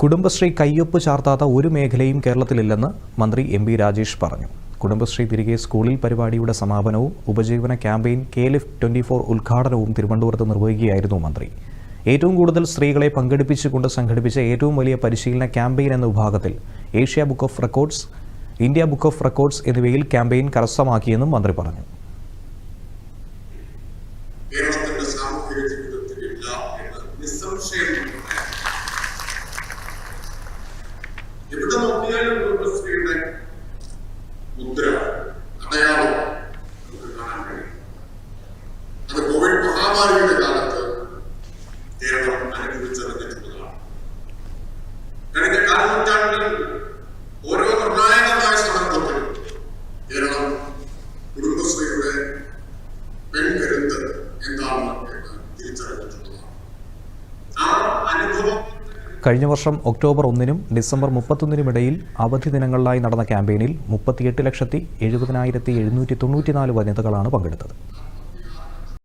കുടുംബശ്രീ കയ്യൊപ്പ് ചാർത്താത്ത ഒരു മേഖലയും കേരളത്തിലില്ലെന്ന് മന്ത്രി എം ബി രാജേഷ് പറഞ്ഞു. കുടുംബശ്രീ തിരികെ സ്കൂളിൽ പരിപാടിയുടെ സമാപനവും ഉപജീവന campaign K lift twenty four ഉദ്ഘാടനവും തിരുവനന്തപുരത്ത് നിർവഹിക്കുകയായിരുന്നു മന്ത്രി. ഏറ്റവും കൂടുതൽ സ്ത്രീകളെ പങ്കെടുപ്പിച്ചുകൊണ്ട് സംഘടിപ്പിച്ച ഏറ്റവും വലിയ പരിശീലന ക്യാമ്പയിൻ എന്ന വിഭാഗത്തിൽ Asia book of records India book of records എന്നിവയിൽ ക്യാമ്പയിൻ കരസ്ഥമാക്കിയെന്നും മന്ത്രി പറഞ്ഞു. കേരളത്തിന്റെ സാമൂഹിക ജീവിതത്തിൽ ഇല്ല എന്ന് നിസ്സംശയം നമുക്ക് പറയാം. എവിടെ നോക്കിയാലും കുടുംബശ്രീയുടെ മുദ്ര അടയാളം നമുക്ക് കാണാൻ കഴിയും. അത് കോവിഡ് മഹാമാരിയുടെ കാലത്ത് കേരളം അനുഭവിച്ചറിഞ്ഞിട്ടുള്ളതാണ് കഴിഞ്ഞ കാലനൂറ്റാണ്ടിൽ ഓരോ നിർണായകമായ സന്ദർഭത്തിലും കേരളം കുടുംബശ്രീയുടെ കഴിഞ്ഞ വർഷം ഒക്ടോബർ ഒന്നിനും ഡിസംബർ മുപ്പത്തൊന്നിനുമിടയിൽ അവധി ദിനങ്ങളിലായി നടന്ന ക്യാമ്പയിനിൽ മുപ്പത്തിയെട്ട് ലക്ഷത്തി എഴുപതിനായിരത്തി എഴുന്നൂറ്റി തൊണ്ണൂറ്റിനാല് വനിതകളാണ് പങ്കെടുത്തത്.